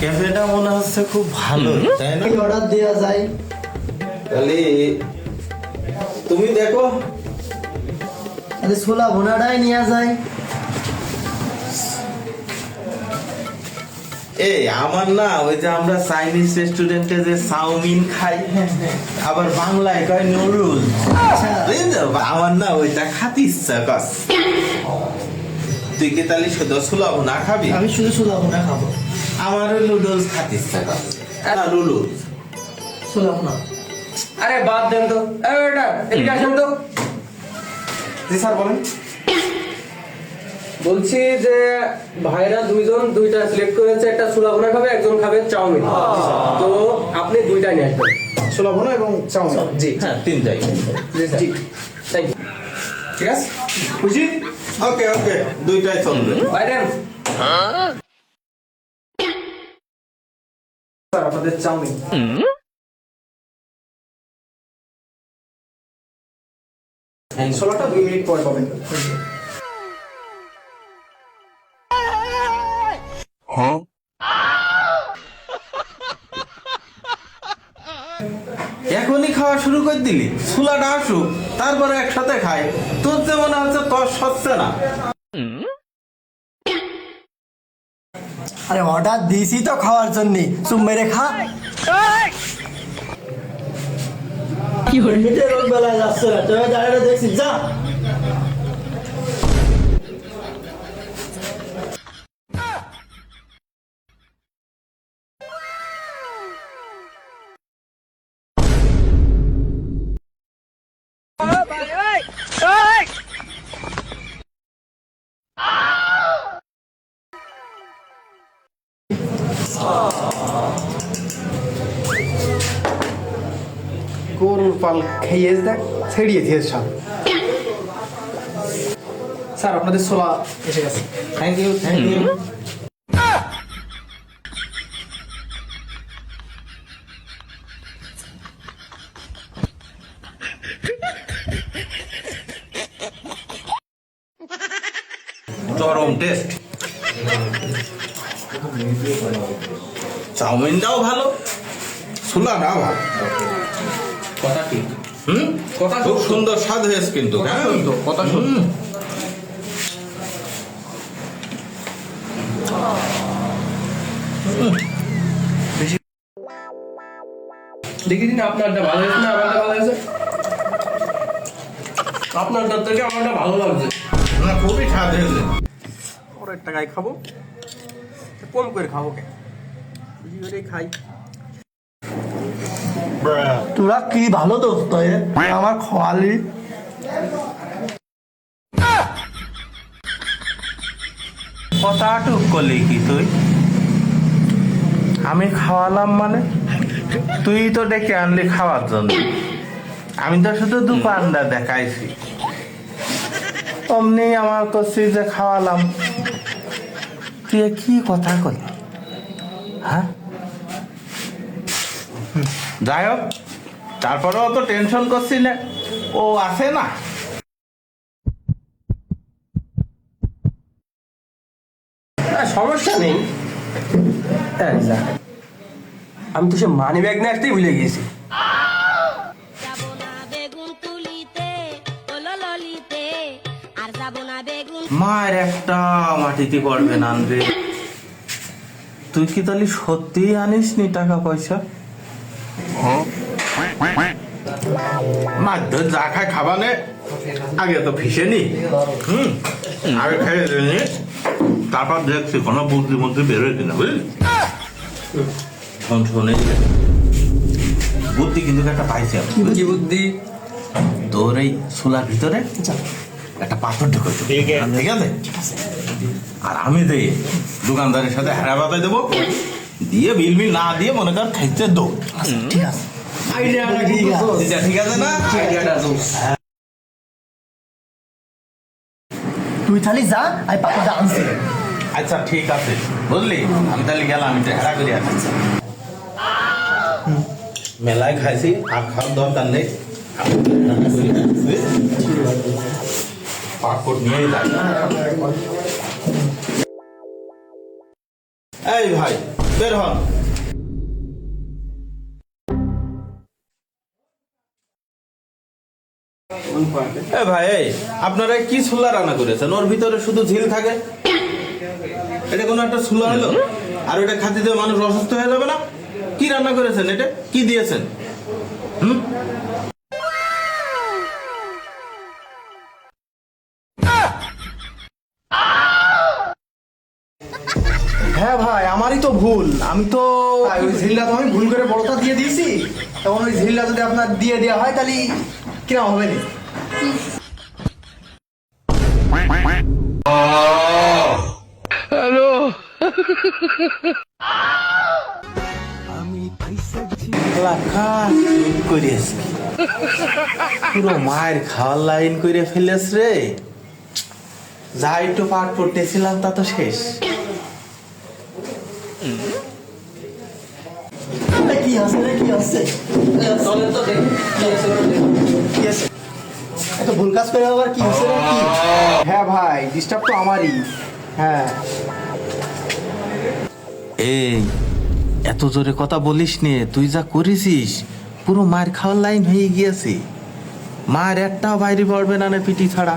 ক্যাফেটা মনে হচ্ছে খুব ভালো তাই না? অর্ডার দেওয়া যায়। তাহলে তুমি দেখো। তাহলে ছোলা ভোনাটাই নেওয়া যায়। এই আমার না ওই যে আমরা চাইনিজ রেস্টুরেন্টে যে চাউমিন খাই আবার বাংলায় কয় নুডলস। আচ্ছা। আমার না ওইটা খাতে ইচ্ছা কর তুই কি তাহলে শুধু সুলভ না খাবি? আমি শুধু ছোলা ভোনা খাব। আমারও নুডলস খাতে ইচ্ছা কর না নুডলস ছোলা ভোনা আরে বাদ দেন তো। এই বেটা এদিকে আসেন তো। জি স্যার বলেন। বলছি যে ভাইরা দুইজন দুইটা সিলেক্ট করেছে একটা ছোলা ভুনা খাবে একজন খাবে চাউমিন। তো আপনি দুইটা নিয়ে আসবেন। ছোলা ভুনা এবং চাউমিন। জি। হ্যাঁ তিনটাই। জি থ্যাংক ইউ ঠিক আছে? বুঝি ওকে ওকে দুইটাই চলবে। ভাই দেন। স্যার, আপনাদের চাউমিন। ছোলাটা দুই মিনিট পরে পাবেন। এখনই খাওয়া শুরু করে দিলি। সুলাটা আসুক, তারপরে একসাথে খাই। তোর যে মনে হচ্ছে তোর সচ্ছে না। আরে অর্ডার দিয়েছি তো খাওয়ার জন্য। চুপ মেরে খা। এমনিতে রোগ বেলায় যাচ্ছে না। তুই দাঁড়িয়ে দেখছিস যা। গরুর পাল খেয়ে দেখ, ছেড়িয়ে দিয়ে স্যার, আপনাদের ছোলা এসে গেছে। থ্যাংক ইউ থ্যাংক ইউ চরম টেস্ট। চাউমিনটাও ভালো। সুলাটাও ভালো কথা ঠিক। হুম? কথা খুব সুন্দর স্বাদ হয়েছে কিন্তু হ্যাঁ? সত্য, কথা সত্য। দেখি দিন আপনারটা ভালো হয়েছে না আমারটা ভালো হয়েছে? আপনারটা থেকে আমারটা ভালো লাগছে। না খুবই স্বাদ হয়েছে। পরের টাকায় খাব? কম করে খাব কে খাই। তোরা কি ভালো দোস্ত আমার খোয়ালি। কথা টুক করলি কি তুই? আমি খাওয়ালাম মানে? তুই তো ডেকে আনলি খাওয়ার জন্য। আমি তো শুধু দোকানটা দেখাইছি। অমনি আমার করছি যে খাওয়ালাম। তুই কি কথা করলি হ্যাঁ? যাই হোক তারপরেও অত টেনশন করছি না। ও আসে না? সমস্যা নেই। আমি তো সে মানি ব্যাগ নিয়ে আসতেই ভুলে গিয়েছি। মায়ের একটা মাটিতে পড়বে না আনবে তুই কি তাহলে সত্যিই আনিস নি টাকা পয়সা? মাধ্যম যা খায় খাবানে আগে তো ফিসে নি। হুম। আগে খেয়ে নি। তারপর দেখছি কোনো বুদ্ধি মধ্যে বেরোয় কিনা বুঝলি? শোন বুদ্ধি কিন্তু একটা পাইছি আমি কি বুদ্ধি? তোর এই চুলার ভিতরে একটা পাথর ঢুকে ঠিক আছে। আর আমি দেই দোকানদারের সাথে হেরা বাতায় দেবো। দিয়ে বিল মিল না দিয়ে মনে কর খাইতে দো। ঠিক আছে। আইডিয়াটা ঠিক আছে। ঠিক আছে না? আইডিয়াটা তুই খালি যা আনছি। আচ্ছা ঠিক আছে। বুঝলি? আমি তাহলে গেলাম আমি হেরা করে মেলায় খাইছি আর খাওয়ার দরকার নেই। পাসপোর্ট নিয়ে যাই এই ভাই বের হন। এ ভাই আপনারা কি ছোলা রান্না করেছেন? ওর ভিতরে শুধু ঝিল থাকে? এটা কোনো একটা ছোলা হলো? আর ওটা খাতে দেবে মানুষ অসুস্থ হয়ে যাবে না? কি রান্না করেছেন এটা? কি দিয়েছেন? হুম? তো ভুল আমি তো ওই ঝিল্লা তো আমি ভুল করে বড়টা দিয়ে দিয়েছি। তখন ওই ঝিল্লা যদি আপনার দিয়ে দেওয়া হয় তাহলে কিরম হবে না? লাখা করিস পুরো মায়ের খাওয়ার লাইন করে ফেলেস রে। যা একটু পাঠ পড়তেছিলাম তা তো শেষ। কি আছে রে কি আছে চলেন তো দেখি কি আছে ওটা দেখি। কি আছে এত ভুল কাজ করে আবার কি হচ্ছে রে? কি? হ্যাঁ ভাই ডিস্টার্ব তো আমারই। হ্যাঁ। এই এত জোরে কথা বলিস নে তুই যা করেছিস পুরো মায়ের খাওয়ার লাইন হয়ে গিয়েছে। মায়ের একটাও বাইরে পড়বে না না পিটি ছাড়া।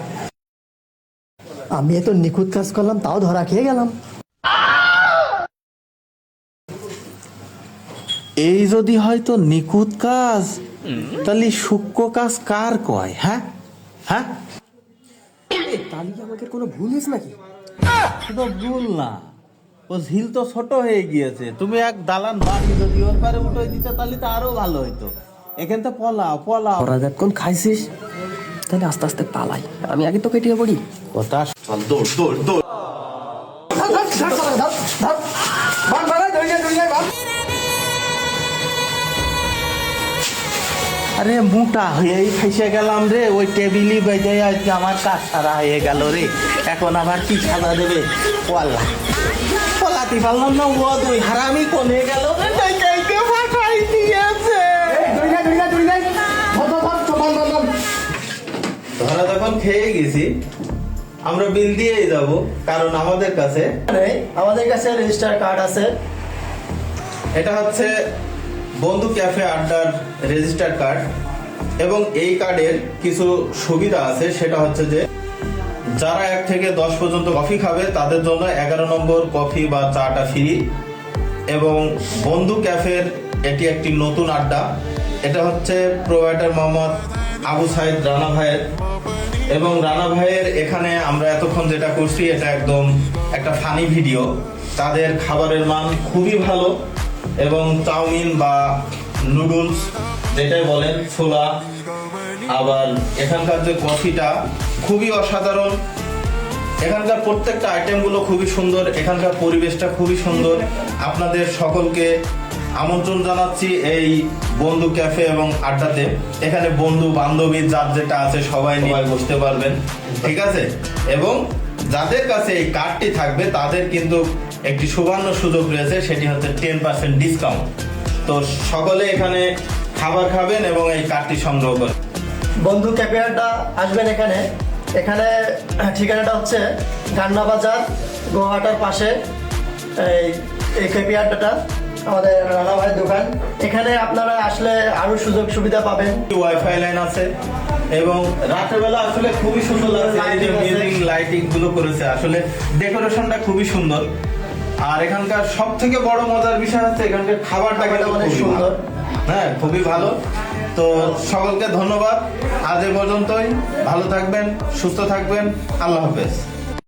আমি এত নিখুঁত কাজ করলাম তাও ধরা খেয়ে গেলাম। এই যদি হয়তো নিখুঁত কাজ তাহলে সূক্ষ্ম কাজ কার কয় হ্যাঁ? হ্যাঁ? তাহলে কি আমাকে কোনো ভুল হয়েছে নাকি? শুধু ভুল না ও ঝিল তো ছোট হয়ে গিয়েছে। তুমি এক দালান বাড়ি যদি ওর পারে উঠে দিতে তাহলে তো আরও ভালো হইতো। এখান তো পলাও পলাও। তোরা যখন খাইছিস? তাহলে আস্তে আস্তে পালাই। আমি আগে তো কেটে পড়ি। কথা চল দৌড় দৌড় দৌড়। ভাগ ভাড়া ধরে যায় ধরে। যায় ভাগ আরে মোটা হয়েই ফেসে গেলাম রে ওই টেবিলই বেজে আজকে আমার কাজ সারা হয়ে গেল রে। এখন আবার কি সাজা দেবে? পলা। পলাতে পারলাম না ও দুই হারামি কোনে গেল। ধরে যখন খেয়ে গেছি। আমরা বিল দিয়েই যাব কারণ আমাদের কাছে আমাদের কাছে রেজিস্টার কার্ড আছে। এটা হচ্ছে বন্ধু ক্যাফে আড্ডার রেজিস্টার কার্ড এবং এই কার্ডের কিছু সুবিধা আছে, সেটা হচ্ছে যে যারা এক থেকে দশ পর্যন্ত কফি খাবে, তাদের জন্য এগারো নম্বর কফি বা চাটা ফ্রি। এবং বন্ধু ক্যাফের এটি একটি নতুন আড্ডা। এটা হচ্ছে প্রোভাইডার মোহাম্মদ আবু সাইদ রানা ভাইয়ের। এবং রানা ভাইয়ের এখানে আমরা এতক্ষণ যেটা করছি, এটা একদম একটা ফানি ভিডিও। তাদের খাবারের মান খুবই ভালো। এবং চাউমিন বা নুডলস, যেটাই বলেন, ছোলা, আবার এখানকার যে কফিটা খুবই অসাধারণ। এখানকার প্রত্যেকটা আইটেমগুলো খুবই সুন্দর, এখানকার পরিবেশটা খুবই সুন্দর। আপনাদের সকলকে আমন্ত্রণ জানাচ্ছি এই বন্ধু ক্যাফে এবং আড্ডাতে। এখানে বন্ধু বান্ধবী যার যেটা আছে, সবাই নিয়ে বসতে পারবেন। ঠিক আছে? এবং যাদের কাছে এই কার্ডটি থাকবে তাদের কিন্তু একটি সুবর্ণ সুযোগ রয়েছে সেটি হচ্ছে টেন পার্সেন্ট ডিসকাউন্ট তো সকলে এখানে খাবার খাবেন এবং এই কার্ডটি সংগ্রহ করবেন। বন্ধু ক্যাপিয়ারটা আসবেন এখানে। এখানে ঠিকানাটা হচ্ছে গান্না বাজার গোহাটার পাশে। এই এই ক্যাপিয়ারটা আমাদের রানা ভাইয়ের দোকান। এখানে আপনারা আসলে আরও সুযোগ সুবিধা পাবেন। ওয়াইফাই লাইন আছে এবং রাতের বেলা আসলে খুবই সুন্দর লাগছে। লাইটিংগুলো করেছে। আসলে ডেকোরেশনটা খুবই সুন্দর। আর এখানকার সব থেকে বড় মজার বিষয় হচ্ছে এখানকার খাবারটা কিন্তু অনেক সুন্দর। হ্যাঁ খুবই ভালো। তো সকলকে ধন্যবাদ। আজ এ পর্যন্তই। ভালো থাকবেন সুস্থ থাকবেন। আল্লাহ হাফেজ।